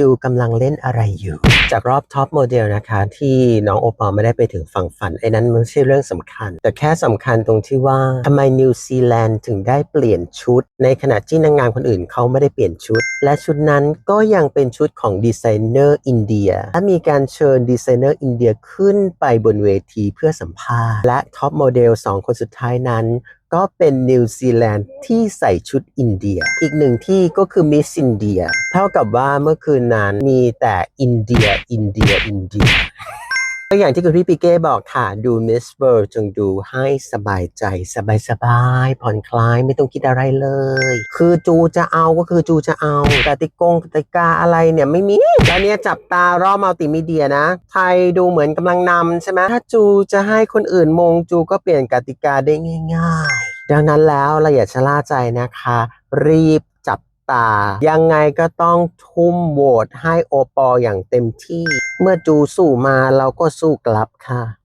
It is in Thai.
จูกำลังเล่นอะไรอยู่ จากรอบท็อปโมเดลนะคะ ที่น้องโอปอลไม่ได้ไปถึงฝั่งฝัน ไอ้นั้นมันไม่ใช่เรื่องสำคัญ แต่แค่สำคัญตรงที่ว่าทำไมนิวซีแลนด์ถึงได้เปลี่ยนชุด ในขณะที่นางงามคนอื่นเขาไม่ได้เปลี่ยนชุด และชุดนั้นก็ยังเป็นชุดของดีไซเนอร์อินเดียและมีการเชิญดีไซเนอร์อินเดียขึ้นไปบนเวทีเพื่อสัมภาษณ์และท็อปโมเดลสองคนสุดท้ายนั้น ก็เป็นนิวซีแลนด์ที่ใส่ชุดอินเดีย อีกหนึ่งที่ก็คือมิสอินเดีย เท่ากับว่าเมื่อคืนนั้นมีแต่อินเดีย อินเดีย อินเดีย ก็อย่างที่คุณพี่ปิเก้บอกค่ะ ดูมิสเวิร์จงดูให้สบายใจ สบายสบายๆผ่อนคลายไม่ต้องคิดอะไรเลย คือจูจะเอาก็คือจูจะเอากติกงกติกาอะไรเนี่ยไม่มีแล้วเนี่ยจับตารอบมัลติมีเดียนะ ไทยดูเหมือนกำลังนำใช่ไหมถ้าจูจะให้คนอื่นมงจูก็เปลี่ยนกติกาได้ง่าย ๆ ดังนั้นแล้วเราอย่าชะล่าใจนะคะ รีบ ตา ยังไงก็ต้องทุ่มโหวตให้โอปออย่างเต็มที่ เมื่อจูสู้มาเราก็สู้กลับค่ะ